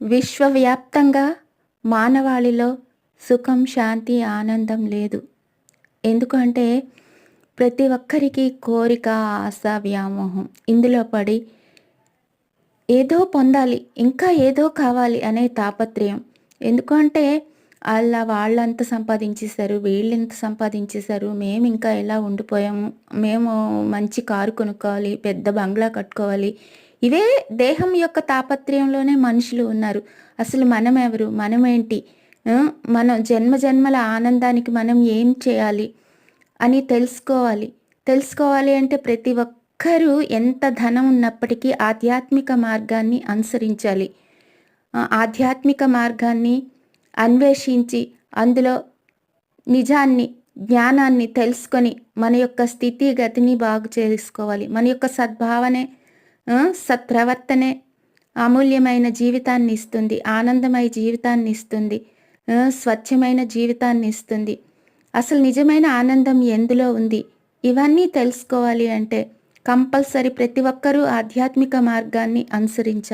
విశ్వవ్యాప్తంగా మానవాళిలో సుఖం శాంతి ఆనందం లేదు. ఎందుకంటే ప్రతి ఒక్కరికి కోరిక ఆశ వ్యామోహం ఇందులో పడి ఏదో పొందాలి ఇంకా ఏదో కావాలి అనే తాపత్రయం. ఎందుకంటే వాళ్ళ వాళ్ళంత సంపాదించేశారు వీళ్ళెంత సంపాదించేశారు మేము ఇంకా ఎలా ఉండిపోయాము మేము మంచి కారు కొనుక్కోవాలి పెద్ద బంగ్లా కట్టుకోవాలి ఇవే దేహం యొక్క తాపత్రయంలోనే మనుషులు ఉన్నారు. అసలు మనం ఎవరు మనమేంటి మనం జన్మ జన్మల ఆనందానికి మనం ఏం చేయాలి అని తెలుసుకోవాలి. తెలుసుకోవాలి అంటే ప్రతి ఒక్కరూ ఎంత ధనం ఉన్నప్పటికీ ఆధ్యాత్మిక మార్గాన్ని అనుసరించాలి. ఆధ్యాత్మిక మార్గాన్ని అన్వేషించి అందులో నిజాన్ని జ్ఞానాన్ని తెలుసుకొని మన యొక్క స్థితిగతిని బాగు చేసుకోవాలి. మన యొక్క సద్భావనే సత్ప్రవర్తనే అమూల్యమైన జీవితాన్ని ఇస్తుంది ఆనందమయ జీవితాన్ని ఇస్తుంది స్వచ్ఛమైన జీవితాన్ని ఇస్తుంది అసలు నిజమైన ఆనందం ఎందులో ఉంది? ఇవన్నీ తెలుసుకోవాలి అంటే కంపల్సరీ ప్రతి ఒక్కరూ ఆధ్యాత్మిక మార్గాన్ని అనుసరించాలి.